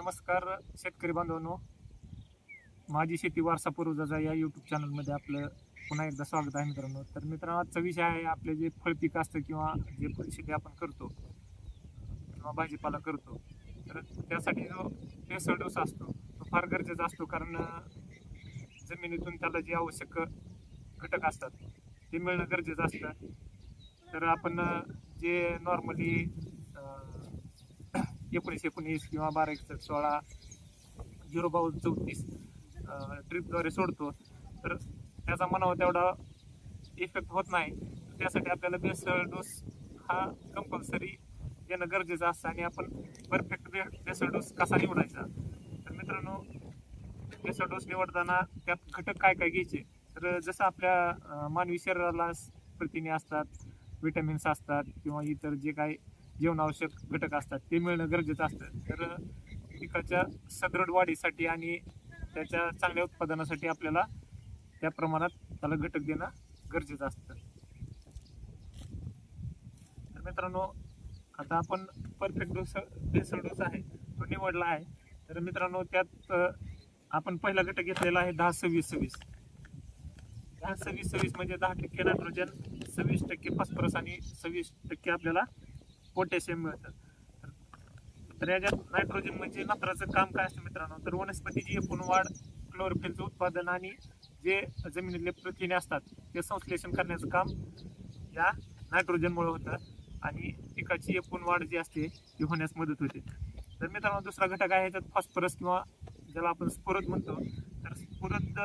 नमस्कार शेतकरी बांधवांनो. माझी शेती वारसा पूर्वजाचा या यूट्यूब चॅनलमध्ये आपलं पुन्हा एकदा स्वागत आहे मित्रांनो. तर मित्रांनो आजचा विषय आहे आपले जे फळपीक असतं किंवा जे शेती आपण करतो किंवा भाजीपाला करतो तर त्यासाठी जो बेसळ डोस असतो तो फार गरजेचा असतो. कारण जमिनीतून त्याला जे आवश्यक घटक असतात ते मिळणं गरजेचं असतं. तर आपण जे नॉर्मली एकोणीस एकोणीस किंवा बारा एकसष्ट सोळा झिरो बावन्न चौतीस ट्रिपद्वारे सोडतो. तर त्याचा मनावर तेवढा इफेक्ट होत नाही. त्यासाठी आपल्याला बेसळ डोस हा कंपल्सरी देणं गरजेचं असतं आणि आपण परफेक्ट बे बेसळ डोस कसा निवडायचा? तर मित्रांनो बेसळ डोस निवडताना त्यात घटक काय काय घ्यायचे? तर जसं आपल्या मानवी शरीराला प्रथिने असतात विटॅमिन्स असतात किंवा इतर जे काही जीवनावश्यक घटक असतात ते मिळणं गरजेचं असतं. तर पिकाच्या सदृढ वाढीसाठी आणि त्याच्या चांगल्या उत्पादनासाठी आपल्याला त्या प्रमाणात त्याला घटक देणं गरजेचं असतं. तर मित्रांनो आता आपण परफेक्ट डोस बेसळ डोस आहे तो निवडला आहे. तर मित्रांनो त्यात आपण पहिला घटक घेतलेला आहे दहा सव्वीस सव्वीस. दहा सव्वीस सव्वीस म्हणजे दहा टक्के नायट्रोजन सव्वीस टक्के फॉस्फरस आणि सव्वीस टक्के आपल्याला पोटॅशियम मिळतं. तर याच्यात नायट्रोजन म्हणजे नत्राचं काम काय असतं मित्रांनो? तर वनस्पतीची एकूण वाढ क्लोरोफिलचं उत्पादन आणि जे जमिनीतले प्रथिने असतात ते संश्लेषण करण्याचं काम या नायट्रोजनमुळे होतं आणि पिकाची एकूण वाढ जी असते ती होण्यास मदत होते. तर मित्रांनो दुसरा घटक आहे याच्यात फॉस्फरस किंवा ज्याला आपण स्फुरद म्हणतो. तर स्फुरद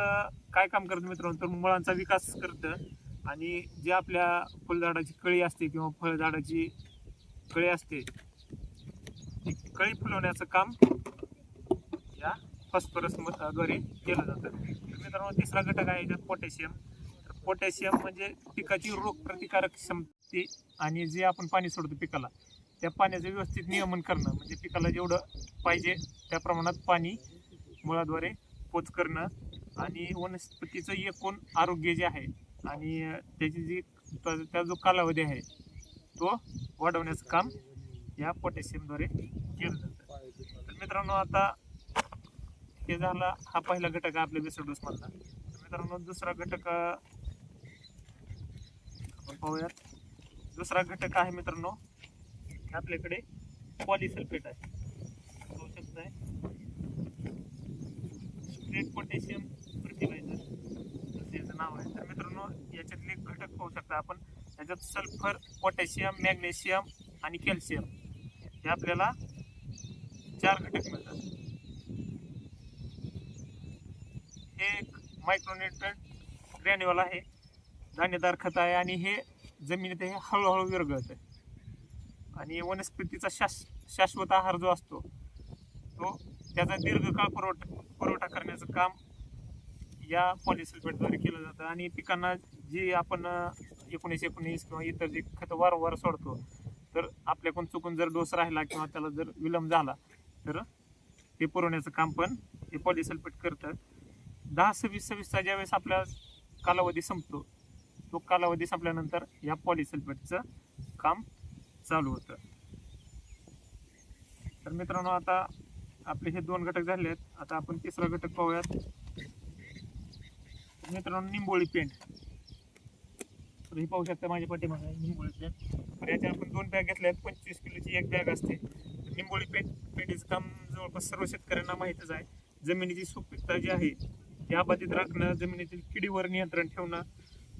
काय काम करतं मित्रांनो? तर मुळांचा विकास करतं आणि जे आपल्या फुलझाडाची कळी असते किंवा फळझाडाची कळी असते. ती कळी फुलवण्याचं काम या फॉस्फरसद्वारे केलं जातं. मित्रांनो तिसरा घटक आहे याच्यात पोटॅशियम. तर पोटॅशियम म्हणजे पिकाची रोग प्रतिकारक क्षमते आणि जे आपण पाणी सोडतो पिकाला त्या पाण्याचं व्यवस्थित नियमन करणं म्हणजे पिकाला जेवढं पाहिजे त्या प्रमाणात पाणी मुळाद्वारे पोच करणं आणि वनस्पतीचं एकूण आरोग्य जे आहे आणि त्याची जी त्या जो कालावधी आहे तो वाढवण्याचं काम या पोटॅशियमद्वारे केलं जातं. तर मित्रांनो आता हे झाला हा पहिला घटक आपल्या बेसल मधला. तर मित्रांनो दुसरा घटक आपण पाहूयात. दुसरा घटक आहे मित्रांनो आपल्याकडे पॉलिसल्फेट आहे. पाहू शकताय. स्ट्रेट पोटॅशियम फर्टिलायझर असं याचं नाव आहे. तर मित्रांनो याच्यातले घटक पाहू शकता आपण. त्याच्यात सल्फर पोटॅशियम मॅग्नेशियम आणि कॅल्शियम हे आपल्याला चार घटक मिळतात. हे एक मायक्रोन्युट्रंट ग्रॅन्युअल आहे दाणेदार खत आहे आणि हे जमिनीत हे हळूहळू विरघळतं आणि वनस्पतीचा शाश शाश्वत आहार जो असतो तो त्याचा दीर्घकाळ पुरवठा पुरवठा करण्याचं काम या पॉलिसल्फेटद्वारे केलं जातं. आणि पिकांना जी आपण एकोणीस एकोणीस किंवा इतर जे खतं वारंवार सोडतो तर आपल्याकडून चुकून जर डोस राहिला किंवा त्याला जर विलंब झाला तर ते पुरवण्याचं काम पण हे पॉलिसल्फेट करतं दहा सव्वीस सव्वीसचा ज्यावेळेस आपला कालावधी संपतो तो कालावधी संपल्यानंतर या पॉलिसल्फेटचं काम चालू होतं. तर मित्रांनो आता आपले हे दोन घटक झाले आहेत आता आपण तिसरा घटक पाहूयात. मित्रांनो निंबोळी पेंट तर ही पाहू शकता माझ्या पाठीमागे आहे निंबोळी तर याच्या आपण दोन बॅग घेतल्या आहेत पंचवीस किलोची एक बॅग असते. निंबोळी पेंट पेटीचं काम जवळपास सर्व शेतकऱ्यांना माहीतच आहे. जमिनीची सुपीकता जी आहे ती अबाधित राखणं जमिनीतील किडीवर नियंत्रण ठेवणं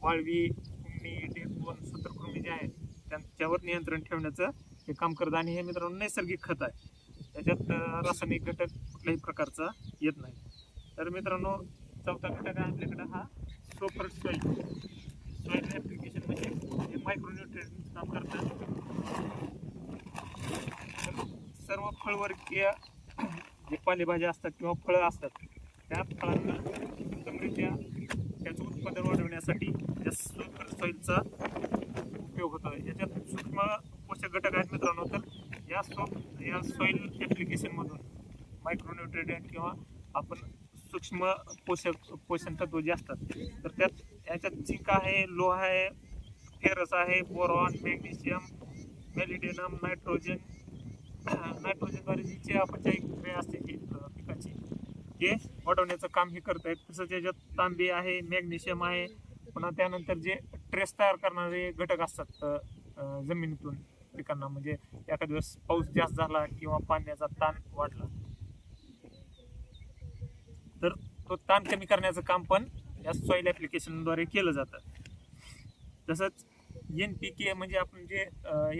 वाळवी कुंडी डेकवन सूत्रकृमी जे आहेत त्यांच्यावर नियंत्रण ठेवण्याचं हे काम करतं. आणि हे मित्रांनो नैसर्गिक खत आहे. त्याच्यात रासायनिक घटक कुठल्याही प्रकारचा येत नाही. तर मित्रांनो चौथा घटक आहे आपल्याकडं हा सोपर सॉईल सॉईल ॲप्लिकेशन म्हणजे हे मायक्रोन्युट्रिएंट काम करतं तर सर्व फळवर्गीय जे पालेभाज्या असतात किंवा फळं असतात त्या फळांना जमिनीच्या त्याचं उत्पादन वाढवण्यासाठी या सुपर सॉईलचा उपयोग होतो. याच्यात सूक्ष्म पोषक घटक आहेत मित्रांनो तर या सो या सॉईल ॲप्लिकेशनमधून मायक्रोन्युट्रिएंट किंवा आपण सूक्ष्म पोषक पोषण तत्व जे असतात तर त्यात याच्यात झिंक आहे लोह आहे फेरस आहे बोरॉन मॅग्नेशियम मेलिडेनम नायट्रोजन. नायट्रोजनद्वारे जी चयापचय क्रिया असते पिकाची ते वाढवण्याचं काम हे करत आहेत. तसंच याच्यात तांबे आहे मॅग्नेशियम आहे. पुन्हा त्यानंतर जे ट्रेस तयार करणारे घटक असतात जमिनीतून पिकांना. म्हणजे एखाद्या दिवस पाऊस जास्त झाला किंवा पाण्याचा ताण वाढला तर तो ताण कमी करण्याचं काम पण या सॉईल ॲप्लिकेशनद्वारे केलं जातं. तसंच एन पी के म्हणजे आपण जे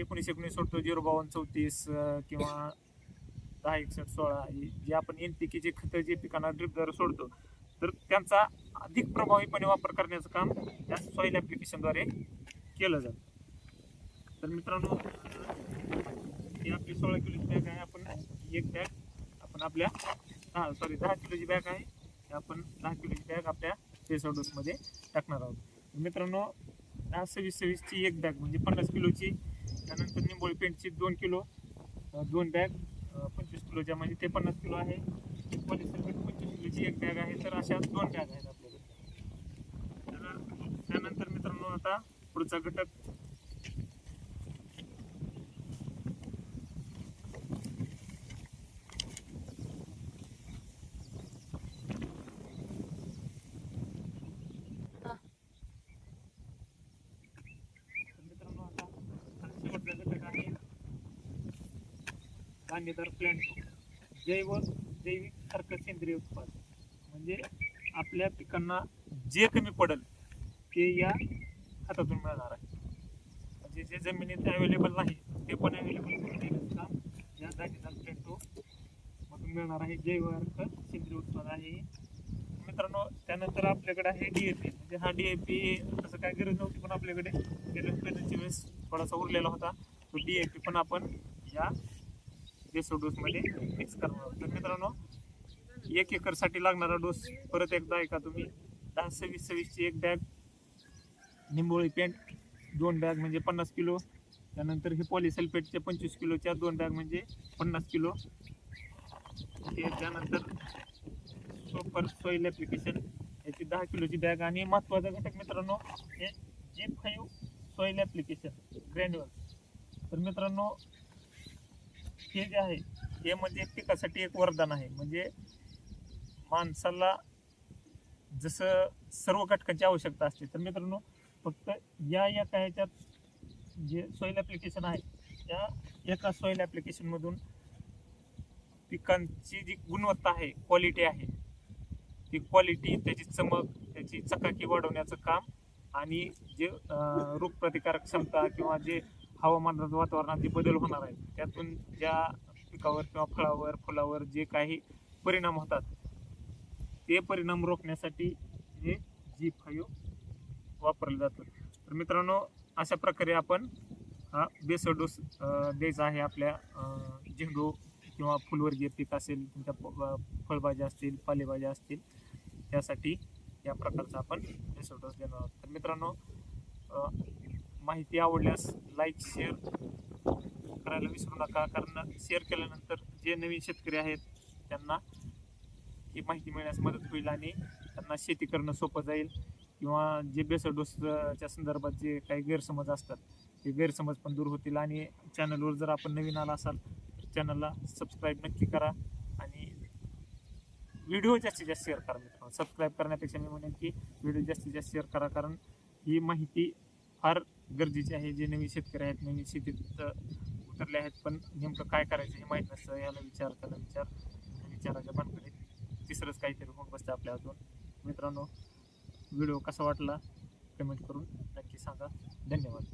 एकोणीस एकोणीस सोडतो झिरो बावन्न चौतीस किंवा दहा एकसष्ट सोळा जे आपण एन पी केचे खतं जे पिकांना ड्रिपद्वारे सोडतो तर त्यांचा अधिक प्रभावीपणे वापर करण्याचं काम या सॉईल ॲप्लिकेशनद्वारे केलं जातं. तर मित्रांनो ही आपली सोळा किलोची बॅग आहे आपण एक बॅग आपण आपल्या हां सॉरी दहा किलोची बॅग आहे आपण दहा किलोची बॅग आपल्या पेसो डोसमध्ये टाकणार आहोत. मित्रांनो दहा सव्वीस सव्वीसची एक बॅग म्हणजे पन्नास किलोची त्यानंतर निंबोळी पेंटची दोन किलो दोन बॅग पंचवीस किलोच्या म्हणजे ते पन्नास किलो आहे. पॉलिसर्फेट पंचवीस किलोची एक बॅग आहे तर अशा दोन बॅग आहेत आपल्याकडे. तर त्यानंतर मित्रांनो आता पुढचा घटक तर मित्रांनो आता शेवटचा घटक आहे धान्यदार प्लॅन्ट जैव जैविक सारखं सेंद्रिय उत्पादन. म्हणजे आपल्या पिकांना जे कमी पडेल ते या खतातून मिळणार आहे. म्हणजे जे जमिनीत अवेलेबल नाही ते पण अवेलेबल करून देण्याचं काम या धान्यदार प्लॅन्टो मधून मिळणार आहे जैव अर्थ सेंद्रिय उत्पादन. आहे मित्रांनो त्यानंतर आपल्याकडे आहे डी ए पी म्हणजे हा डी ए पी असं काय गरज नव्हती पण आपल्याकडे गेल्या वेळेस थोडासा उरलेला होता. तो डी ए पी पण आपण या बेसो डोसमध्ये मिक्स करणार तर मित्रांनो एक एकरसाठी लागणारा डोस परत एकदा ऐका तुम्ही. दहा सव्वीस सव्वीसची एक बॅग निंबोळी पेंट दोन बॅग म्हणजे पन्नास किलो. त्यानंतर हे पॉलिसल्फेटच्या पंचवीस किलोच्या दोन बॅग म्हणजे पन्नास किलो. हे त्यानंतर सोपर सॉईल ॲप्लिकेशन याची दहा किलोची बॅग आणि महत्त्वाचा घटक मित्रांनो हे G five soil application granule तर मित्रांनो हे जे आहे हे म्हणजे पिकासाठी एक वरदान आहे. म्हणजे माणसाला जसं सर्व घटकांची आवश्यकता असते. तर मित्रांनो फक्त या एका ह्याच्यात जे सॉईल ॲप्लिकेशन आहे त्या एका सॉईल ॲप्लिकेशनमधून पिकांची जी गुणवत्ता आहे क्वालिटी आहे ती क्वालिटी त्याची चमक त्याची चकाकी वाढवण्याचं काम आणि जे रोगप्रतिकारक क्षमता किंवा जे हवामानात वातावरणात जे बदल होणार आहेत. त्यातून ज्या पिकावर किंवा फळावर फुलावर जे काही परिणाम होतात ते परिणाम रोखण्यासाठी हे जी फाईव्ह वापरलं जातं तर मित्रांनो अशा प्रकारे आपण हा बेसळ डोस द्यायचा आहे आपल्या झेंडू किंवा फुलवर्गीय पीक असेल तुमच्या फळभाज्या असतील पालेभाज्या असतील त्यासाठी या प्रकारचा आपण बेसळ डोस देणार आहोत. तर मित्रांनो माहिती आवडल्यास लाईक शेअर करायला विसरू नका. कारण शेअर केल्यानंतर जे नवीन शेतकरी आहेत त्यांना ही माहिती मिळण्यास मदत होईल आणि त्यांना शेती करणं सोपं जाईल. किंवा जे बेसडोसच्या संदर्भात जे काही गैरसमज असतात ते गैरसमज पण दूर होतील. आणि चॅनलवर जर आपण नवीन आला असाल तर चॅनलला सबस्क्राईब नक्की करा. आणि व्हिडिओ जास्तीत जास्त शेअर करा मित्रांनो. सबस्क्राईब करण्यापेक्षा मी म्हणेन की व्हिडिओ जास्तीत जास्त शेअर करा. कारण ही माहिती फार गरजेचे आहे जे नवीन शेतकरी आहेत नवीन शेतीत उतरले आहेत. पण नेमकं काय करायचं हे माहीत नसतं. याला विचार त्याला विचार विचाराच्या भानगडीत तिसरंच काहीतरी होऊन बसतं आपल्या अजून मित्रांनो व्हिडिओ कसा वाटला? कमेंट करून नक्की सांगा. धन्यवाद.